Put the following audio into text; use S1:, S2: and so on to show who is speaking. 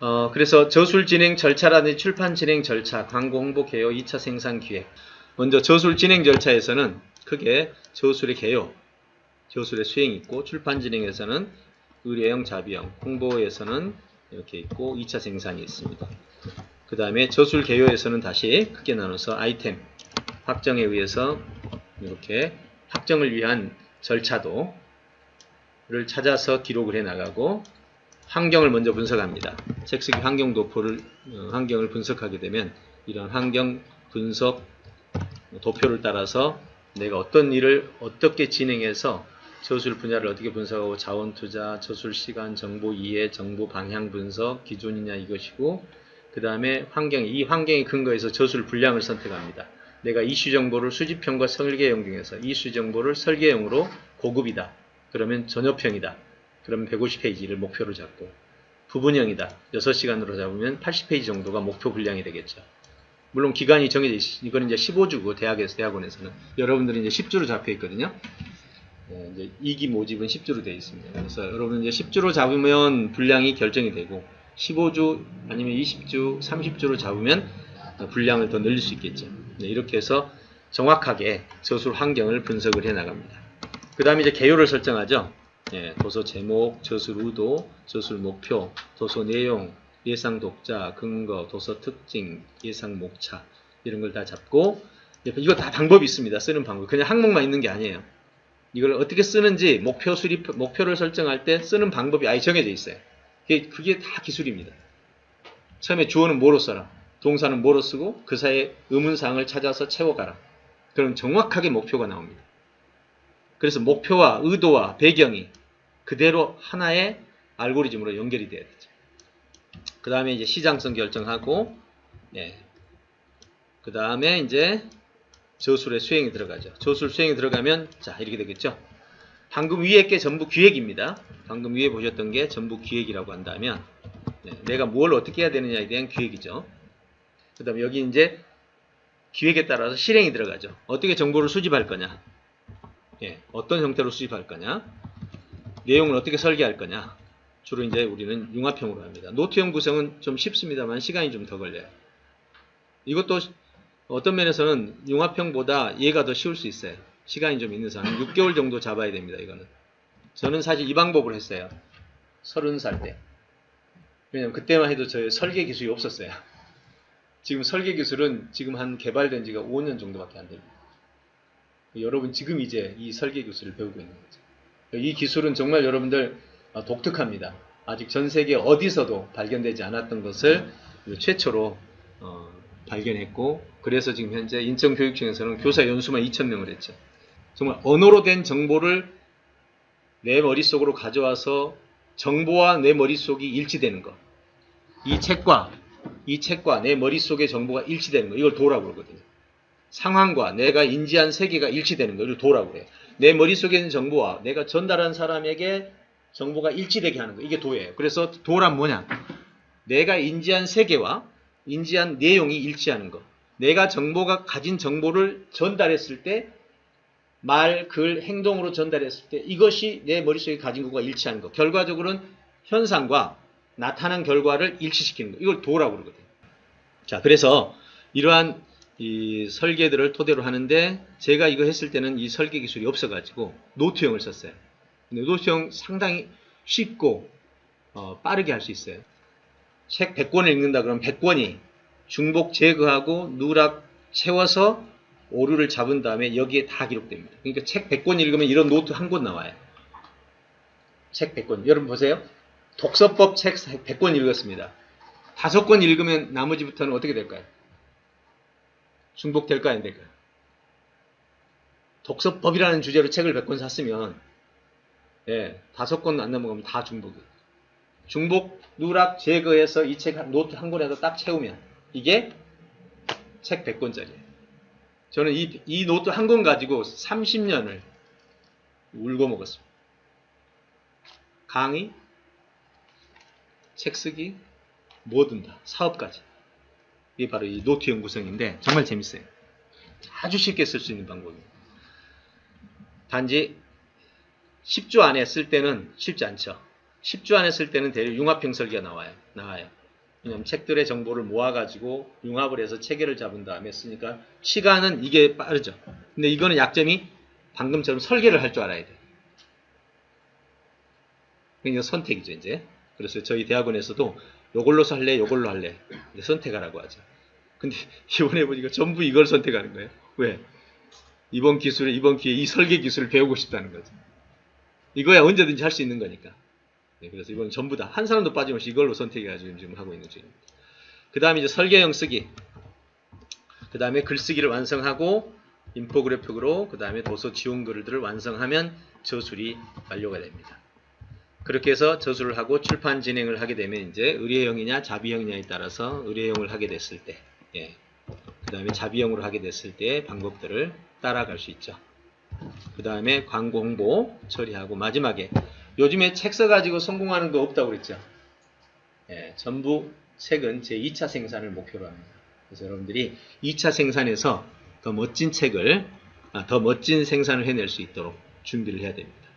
S1: 어, 그래서 저술 진행 절차라든지 출판 진행 절차, 광고 홍보 개요, 2차 생산 기획. 먼저 저술 진행 절차에서는 크게 저술의 개요, 저술의 수행이 있고 출판 진행에서는 의뢰형, 자비형, 홍보에서는 이렇게 있고 2차 생산이 있습니다. 그 다음에 저술 개요에서는 다시 크게 나눠서 아이템, 확정에 의해서 이렇게 확정을 위한 절차도를 찾아서 기록을 해 나가고 환경을 먼저 분석합니다. 책 쓰기 환경 도표를 어, 환경을 분석하게 되면 이런 환경 분석 도표를 따라서 내가 어떤 일을 어떻게 진행해서 저술 분야를 어떻게 분석하고 자원 투자, 저술 시간, 정보 이해, 정보 방향 분석, 기존이냐 이것이고 그 다음에 환경, 이 환경에 근거해서 저술 분량을 선택합니다. 내가 이슈 정보를 수집형과 설계형 중에서 이슈 정보를 설계형으로 고급이다. 그러면 전업형이다. 그러면 150페이지를 목표로 잡고 부분형이다. 6시간으로 잡으면 80페이지 정도가 목표 분량이 되겠죠. 물론 기간이 정해져 있, 이거는 이제 15주고 대학에서 대학원에서는 여러분들은 이제 10주로 잡혀 있거든요. 네, 이제 2기 모집은 10주로 되어 있습니다. 그래서 여러분 이제 10주로 잡으면 분량이 결정이 되고 15주 아니면 20주, 30주로 잡으면 분량을 더 늘릴 수 있겠죠. 네, 이렇게 해서 정확하게 저술 환경을 분석을 해 나갑니다. 그 다음에 이제 개요를 설정하죠. 예, 도서 제목, 저술 의도, 저술 목표, 도서 내용, 예상 독자, 근거, 도서 특징, 예상 목차 이런 걸 다 잡고 이거 다 방법이 있습니다. 쓰는 방법. 그냥 항목만 있는 게 아니에요. 이걸 어떻게 쓰는지 목표 수립 목표를 설정할 때 쓰는 방법이 아예 정해져 있어요. 그게, 그게 다 기술입니다. 처음에 주어는 뭐로 써라. 동사는 뭐로 쓰고 그 사이에 의문사항을 찾아서 채워가라. 그럼 정확하게 목표가 나옵니다. 그래서 목표와 의도와 배경이 그대로 하나의 알고리즘으로 연결이 돼야 되죠. 그 다음에 이제 시장성 결정하고, 예. 그 다음에 이제 저술의 수행이 들어가죠. 저술 수행이 들어가면, 자, 이렇게 되겠죠. 방금 위에 게 전부 기획입니다. 방금 위에 보셨던 게 전부 기획이라고 한다면, 예, 내가 뭘 어떻게 해야 되느냐에 대한 기획이죠. 그 다음에 여기 이제 기획에 따라서 실행이 들어가죠. 어떻게 정보를 수집할 거냐. 예, 어떤 형태로 수집할 거냐. 내용을 어떻게 설계할 거냐. 주로 이제 우리는 융합형으로 합니다. 노트형 구성은 좀 쉽습니다만 시간이 좀 더 걸려요. 이것도 어떤 면에서는 융합형보다 얘가 더 쉬울 수 있어요. 시간이 좀 있는 사람 6개월 정도 잡아야 됩니다. 이거는. 저는 사실 이 방법을 했어요. 30살 때. 왜냐면 그때만 해도 저의 설계 기술이 없었어요. 지금 설계 기술은 지금 한 개발된 지가 5년 정도밖에 안 됩니다. 여러분 지금 이제 이 설계 기술을 배우고 있는 거죠. 이 기술은 정말 여러분들 독특합니다. 아직 전 세계 어디서도 발견되지 않았던 것을 최초로 어, 발견했고 그래서 지금 현재 인천 교육청에서는 교사 연수만 2,000명을 했죠. 정말 언어로 된 정보를 내 머릿속으로 가져와서 정보와 내 머릿속이 일치되는 것. 이 책과 이 책과 내 머릿속의 정보가 일치되는 거. 이걸 도라고 그러거든요. 상황과 내가 인지한 세계가 일치되는 거. 이걸 도라고 그래요. 내 머릿속에 있는 정보와 내가 전달한 사람에게 정보가 일치되게 하는 거. 이게 도예요. 그래서 도란 뭐냐? 내가 인지한 세계와 인지한 내용이 일치하는 거. 내가 정보가 가진 정보를 전달했을 때 말, 글, 행동으로 전달했을 때 이것이 내 머릿속에 가진 것과 일치하는 거. 결과적으로는 현상과 나타난 결과를 일치시키는 거. 이걸 도라고 그러거든요. 자, 그래서 이러한 이 설계들을 토대로 하는데 제가 이거 했을 때는 이 설계 기술이 없어가지고 노트형을 썼어요. 근데 노트형 상당히 쉽고 어, 빠르게 할 수 있어요. 책 100권을 읽는다 그러면 100권이 중복 제거하고 누락 채워서 오류를 잡은 다음에 여기에 다 기록됩니다. 그러니까 책 100권 읽으면 이런 노트 한 권 나와요. 책 100권. 여러분 보세요. 독서법 책 100권 읽었습니다. 다섯 권 읽으면 나머지부터는 어떻게 될까요? 중복될까요? 안 될까요? 독서법이라는 주제로 책을 100권 샀으면 예, 다섯 권안 넘어가면 다 중복이에요. 중복 누락 제거해서 이 책 노트 한 권에서 딱 채우면 이게 책 100권짜리예요. 저는 이, 이 노트 한 권 가지고 30년을 울고 먹었습니다. 강의, 책 쓰기, 뭐든 다, 사업까지. 이게 바로 이 노트형 구성인데 정말 재밌어요. 아주 쉽게 쓸 수 있는 방법입니다. 단지 10주 안에 쓸 때는 쉽지 않죠. 10주 안에 쓸 때는 대략 융합형 설계가 나와요. 나와요. 왜냐면 책들의 정보를 모아가지고 융합을 해서 체계를 잡은 다음에 쓰니까 시간은 이게 빠르죠. 근데 이거는 약점이 방금처럼 설계를 할 줄 알아야 돼. 그러니까 선택이죠, 이제. 그래서 저희 대학원에서도 요걸로 할래, 요걸로 할래. 선택하라고 하죠. 근데 이번에 보니까 전부 이걸 선택하는 거예요. 왜? 이번 기술에, 이번 기회에 이 설계 기술을 배우고 싶다는 거죠. 이거야 언제든지 할 수 있는 거니까. 네, 그래서 이건 전부 다 한 사람도 빠짐없이 이걸로 선택해가지고 지금 하고 있는 중입니다. 그 다음에 이제 설계형 쓰기. 그 다음에 글쓰기를 완성하고 인포그래픽으로 그 다음에 도서 지원 글들을 완성하면 저술이 완료가 됩니다. 그렇게 해서 저술을 하고 출판 진행을 하게 되면 이제 의뢰형이냐 자비형이냐에 따라서 의뢰형을 하게 됐을 때, 예. 그 다음에 자비형으로 하게 됐을 때 방법들을 따라갈 수 있죠. 그 다음에 광고 홍보 처리하고 마지막에 요즘에 책 써가지고 성공하는 거 없다고 그랬죠. 예, 전부 책은 제 2차 생산을 목표로 합니다. 그래서 여러분들이 2차 생산에서 더 멋진 책을, 아, 더 멋진 생산을 해낼 수 있도록 준비를 해야 됩니다.